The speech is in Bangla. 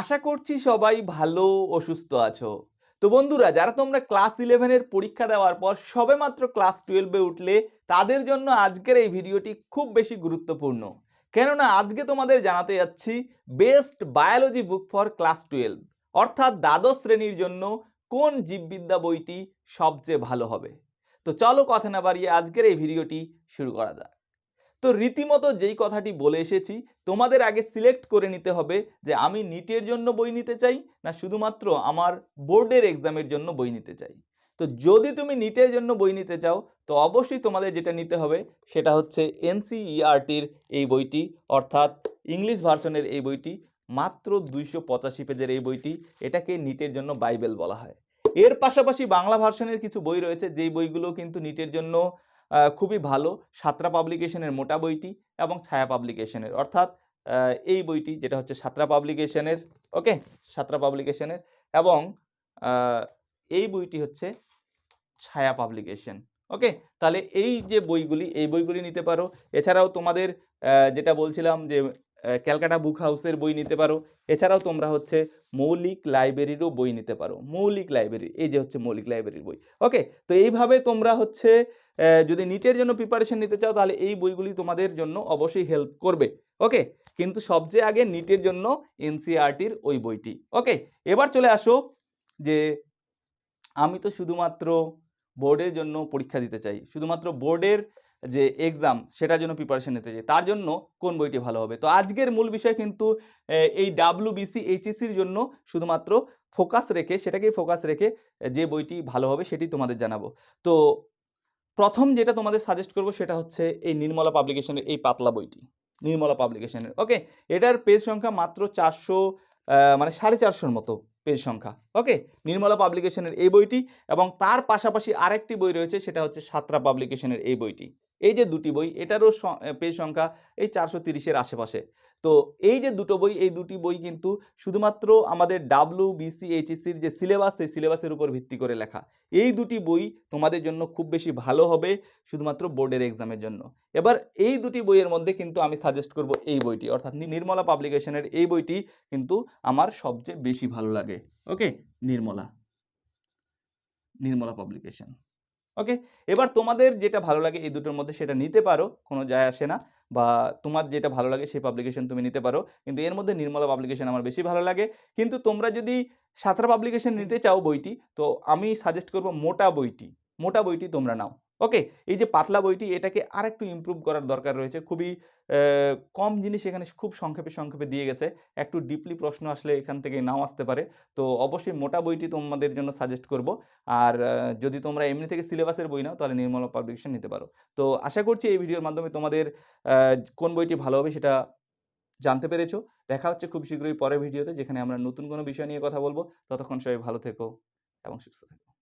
আশা করছি সবাই ভালো ও সুস্থ আছো। তো বন্ধুরা, যারা তোমরা ক্লাস ইলেভেনের পরীক্ষা দেওয়ার পর সবেমাত্র ক্লাস টুয়েলভে উঠলে, তাদের জন্য আজকের এই ভিডিওটি খুব বেশি গুরুত্বপূর্ণ। কেননা, আজকে তোমাদের জানাতে যাচ্ছি best biology book for class twelve অর্থাৎ দ্বাদশ শ্রেণির জন্য কোন জীববিদ্যা বইটি সবচেয়ে ভালো হবে। তো চলো কথা না বাড়িয়ে আজকের এই ভিডিওটি শুরু করা যাক। তো রীতিমতো যেই কথাটি বলে এসেছি, তোমাদের আগে সিলেক্ট করে নিতে হবে যে আমি নিটের জন্য বই নিতে চাই না শুধুমাত্র আমার বোর্ডের এক্সামের জন্য বই নিতে চাই। তো যদি তুমি নিটের জন্য বই নিতে চাও, তো অবশ্যই তোমাদের যেটা নিতে হবে সেটা হচ্ছে এনসিইআরটির এই বইটি, অর্থাৎ ইংলিশ ভার্সনের এই বইটি, মাত্র দুইশো পঁচাশি পেজের এই বইটি, এটাকে নিটের জন্য বাইবেল বলা হয়। এর পাশাপাশি বাংলা ভার্সনের কিছু বই রয়েছে, যেই বইগুলো কিন্তু নিটের জন্য খুবই ভালো। সাতরা পাবলিকেশনের মোটা বইটি এবং ছায়া পাবলিকেশনের অর্থাৎ এই বইটি যেটা হচ্ছে সাতরা পাবলিকেশনের ওকে? সাতরা পাবলিকেশনের এবং এই বইটি হচ্ছে ছায়া পাবলিকেশন ওকে? তাহলে এই যে বইগুলি, এই বইগুলি নিতে পারো। এছাড়াও তোমাদের যেটা বলছিলাম যে ক্যালকাটা বুক হাউসের বই নিতে পারো। এছাড়াও তোমরা হচ্ছে মৌলিক লাইব্রেরিরও বই নিতে পারো। মৌলিক লাইব্রেরি, এই যে হচ্ছে মৌলিক লাইব্রেরির বই। ওকে, তো এইভাবে তোমরা হচ্ছে যদি নিটের জন্য প্রিপারেশন নিতে চাও, তাহলে এই বইগুলি তোমাদের জন্য অবশ্যই হেল্প করবে। ওকে, কিন্তু সবচেয়ে আগে নিটের জন্য এনসিআরটির ওই বইটি। ওকে, এবার চলে আসো যে আমি তো শুধুমাত্র বোর্ডের জন্য পরীক্ষা দিতে চাই। শুধুমাত্র বোর্ডের যে এক্সাম সেটার জন্য প্রিপারেশন নিতে চাই, তার জন্য কোন বইটি ভালো হবে? তো আজকের মূল বিষয় কিন্তু এই ডাব্লিউ বিসি এইচএসির জন্য শুধুমাত্র ফোকাস রেখে, সেটাকেই ফোকাস রেখে, যে বইটি ভালো হবে সেটি তোমাদের জানাব। তো প্রথম যেটা তোমাদের সাজেস্ট করব সেটা হচ্ছে এই নির্মলা পাবলিকেশনের এই পাতলা বইটি, নির্মলা পাবলিকেশনের ওকে এটার পেজ সংখ্যা মাত্র চারশো মানে সাড়ে চারশোর মতো পেজ সংখ্যা ওকে নির্মলা পাবলিকেশনের এই বইটি এবং তার পাশাপাশি আরেকটি বই রয়েছে, সেটা হচ্ছে সাতরা পাবলিকেশনের এই বইটি। এই যে দুটি বই, এটারও পেজ সংখ্যা এই চারশো তিরিশের আশেপাশে। তো এই যে দুটো বই, এই দুটি বই কিন্তু শুধুমাত্র আমাদের ডাব্লিউ বিসি এইচএসির যে সিলেবাস, সেই সিলেবাসের উপর ভিত্তি করে লেখা। এই দুটি বই তোমাদের জন্য খুব বেশি ভালো হবে শুধুমাত্র বোর্ডের এক্সামের জন্য। এবার এই দুটি বইয়ের মধ্যে কিন্তু আমি সাজেস্ট করব এই বইটি, অর্থাৎ নির্মলা পাবলিকেশনের এই বইটি কিন্তু আমার সবচেয়ে বেশি ভালো লাগে। Okay, Nirmala. Nirmala publication. Okay এবার তোমাদের যেটা ভালো লাগে এই দুটোর মধ্যে সেটা নিতে পারো, কোনো যায় আসে না। বা তোমার যেটা ভালো লাগে সেই পাবলিকেশন তুমি নিতে পারো। কিন্তু এর মধ্যে নির্মলা পাবলিকেশন আমার বেশি ভালো লাগে। কিন্তু তোমরা যদি সাঁতরা পাবলিকেশন নিতে চাও বইটি, তো আমি সাজেস্ট করব মোটা বইটি। মোটা বইটি তোমরা নাও। ওকে, এই যে পাতলা বইটি এটাকে আরেকটু ইমপ্রুভ করার দরকার রয়েছে। খুবই কম জিনিস এখানে খুব সংক্ষেপে সংক্ষেপে দিয়ে গেছে। একটু ডিপলি প্রশ্ন আসলে এখান থেকে নাও আসতে পারে। তো অবশ্যই মোটা বইটি তোমাদের জন্য সাজেস্ট করব। আর যদি তোমরা এমনি থেকে সিলেবাসের বই নাও, তাহলে নির্মলা পাবলিকেশন নিতে পারো। তো আশা করছি এই ভিডিওর মাধ্যমে তোমাদের কোন বইটি ভালো হবে সেটা জানতে পেরেছ। দেখা হচ্ছে খুব শীঘ্রই পরের ভিডিওতে, যেখানে আমরা নতুন কোনো বিষয় নিয়ে কথা বলব। ততক্ষণ সবাই ভালো থেকো এবং সুস্থ থেকো।